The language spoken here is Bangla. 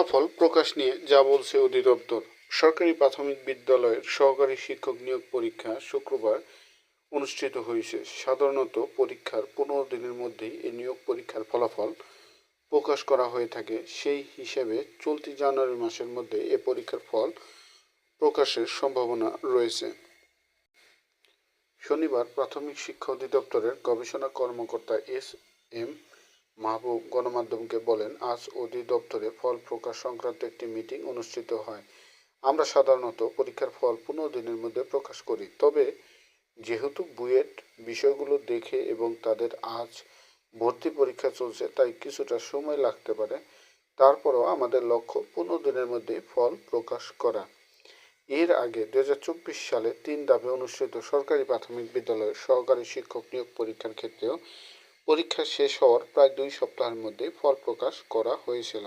ফলাফল প্রকাশ নিয়ে যা বলছে অধিদপ্তর। সরকারি প্রাথমিক বিদ্যালয়ের সহকারী শিক্ষক নিয়োগ পরীক্ষা শুক্রবার অনুষ্ঠিত হয়েছে। সাধারণত পরীক্ষার পনেরো দিনের মধ্যেই এই নিয়োগ পরীক্ষার ফলাফল প্রকাশ করা হয়ে থাকে। সেই হিসেবে চলতি জানুয়ারি মাসের মধ্যে এ পরীক্ষার ফল প্রকাশের সম্ভাবনা রয়েছে। শনিবার প্রাথমিক শিক্ষা অধিদপ্তরের গবেষণা কর্মকর্তা এস এম মাহবুব গণমাধ্যমকে বলেন, আজ অধিদপ্তরে ফল প্রকাশ সংক্রান্ত একটি মিটিং অনুষ্ঠিত হয়। আমরা সাধারণত পরীক্ষার ফল পনেরো দিনের মধ্যে প্রকাশ করি। তবে যেহেতু বুয়েট বিষয়গুলো দেখে এবং তাদের আজ ভর্তি পরীক্ষা চলছে, তাই কিছুটা সময় লাগতে পারে। তারপরও আমাদের লক্ষ্য পনেরো দিনের মধ্যে ফল প্রকাশ করা। এর আগে দুই হাজার চব্বিশ সালে তিন ধাপে অনুষ্ঠিত সরকারি প্রাথমিক বিদ্যালয়ের সহকারী শিক্ষক নিয়োগ পরীক্ষার ক্ষেত্রেও পরীক্ষা শেষ হওয়ার প্রায় দুই সপ্তাহের মধ্যে ফল প্রকাশ করা হয়েছিল।